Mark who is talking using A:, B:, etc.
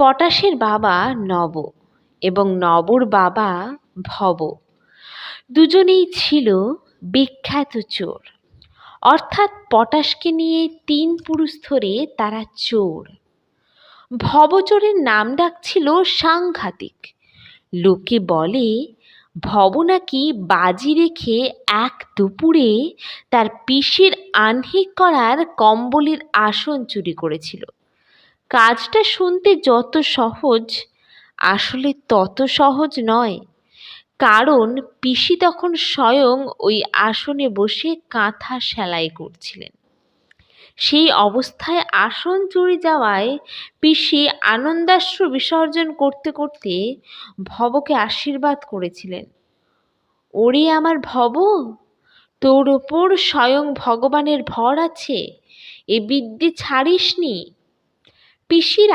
A: পটাশের বাবা নব এবং নবর বাবা ভব। দুজনেই ছিল বিখ্যাত চোর। অর্থাৎ পটাশকে নিয়ে তিন পুরুষ ধরে তারা চোর। ভবচোরের নাম ডাক ছিল সাংঘাতিক। লোকে বলে, ভব নাকি বাজি রেখে এক দুপুরে তার পিসির আহ্নিক করার কম্বলের আসন চুরি করেছিল। কাজটা শুনতে যত সহজ, আসলে তত সহজ নয়। কারণ পিসি তখন স্বয়ং ওই আসনে বসে কাঁথা সেলাই করছিলেন। সেই অবস্থায় আসন চুরি যাওয়ায় পিসি আনন্দাশ্রু বিসর্জন করতে করতে ভবকে আশীর্বাদ করেছিলেন। ওরে আমার ভব, তোর ওপর স্বয়ং ভগবানের ভর আছে, এ বিদ্যে ছাড়িসনি পিসির